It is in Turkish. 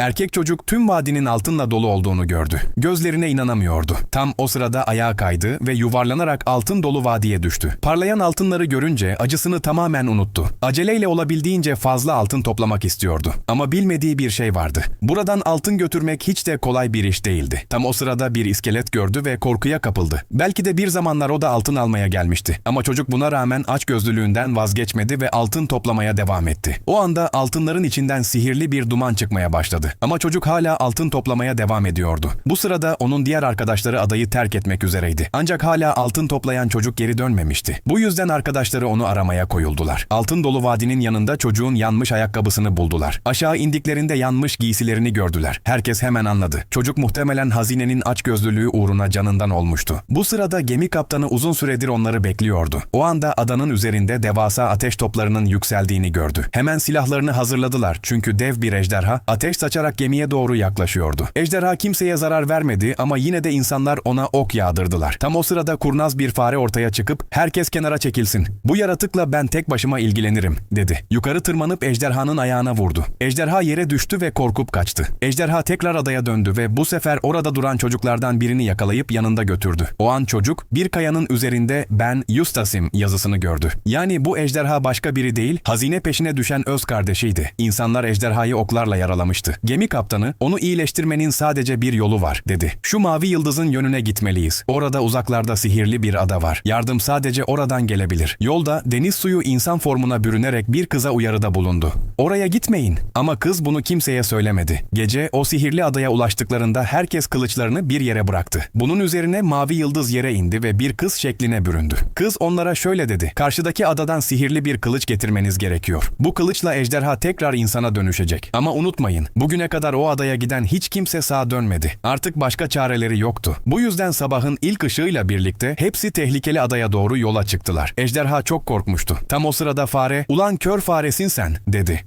Erkek çocuk tüm vadinin altınla dolu olduğunu gördü. Gözlerine inanamıyordu. Tam o sırada ayağa kaydı ve yuvarlanarak altın dolu vadiye düştü. Parlayan altınları görünce acısını tamamen unuttu. Aceleyle olabildiğince fazla altın toplamak istiyordu. Ama bilmediği bir şey vardı. Buradan altın götürmek hiç de kolay bir iş değildi. Tam o sırada bir iskelet gördü ve korkuya kapıldı. Belki de bir zamanlar o da altın almaya gelmişti. Ama çocuk buna rağmen açgözlülüğünden vazgeçmedi ve altın toplamaya devam etti. O anda altınların içinden sihirli bir duman çıkmaya başladı. Ama çocuk hala altın toplamaya devam ediyordu. Bu sırada onun diğer arkadaşları adayı terk etmek üzereydi. Ancak hala altın toplayan çocuk geri dönmemişti. Bu yüzden arkadaşları onu aramaya koyuldular. Altın dolu vadinin yanında çocuğun yanmış ayakkabısını buldular. Aşağı indiklerinde yanmış giysilerini gördüler. Herkes hemen anladı. Çocuk muhtemelen hazinenin açgözlülüğü uğruna canından olmuştu. Bu sırada gemi kaptanı uzun süredir onları bekliyordu. O anda adanın üzerinde devasa ateş toplarının yükseldiğini gördü. Hemen silahlarını hazırladılar çünkü dev bir ejderha ateş saçarak gemiye doğru yaklaşıyordu. Ejderha kimseye zarar vermedi ama yine de insanlar ona ok yağdırdılar. Tam o sırada kurnaz bir fare ortaya çıkıp herkes kenara çekilsin. Bu yaratıkla ben tek başıma ilgilenirim dedi. Yukarı tırmanıp ejderhanın ayağına vurdu. Ejderha yere düştü ve korkup kaçtı. Ejderha tekrar adaya döndü ve bu sefer orada duran çocuklardan birini yakalayıp yanında götürdü. O an çocuk bir kayanın üzerinde ben Eustace'im yazısını gördü. Yani bu ejderha başka biri değil, hazine peşine düşen öz kardeşiydi. İnsanlar ejderhayı oklarla yaralamıştı. Gemi kaptanı onu iyileştirmenin sadece bir yolu var dedi. Şu mavi yıldızın yönüne gitmeliyiz. Orada uzaklarda sihirli bir ada var. Yardım sadece oradan gelebilir. Yolda deniz suyu insan formuna bürünerek bir kıza uyarıda bulundu. Oraya gitmeyin. Ama kız bunu kimseye söylemedi. Gece o sihirli adaya ulaştıklarında herkes kılıçlarını bir yere bıraktı. Bunun üzerine mavi yıldız yere indi ve bir kız şekline büründü. Kız onlara şöyle dedi. Karşıdaki adadan sihirli bir kılıç getirmeniz gerekiyor. Bu kılıçla ejderha tekrar insana dönüşecek. Ama unutmayın, bugüne kadar o adaya giden hiç kimse sağ dönmedi. Artık başka çareleri yoktu. Bu yüzden sabahın ilk ışığıyla birlikte hepsi tehlikeli adaya doğru yola çıktılar. Ejderha çok korkmuştu. Tam o sırada fare, "Ulan kör faresin sen." dedi.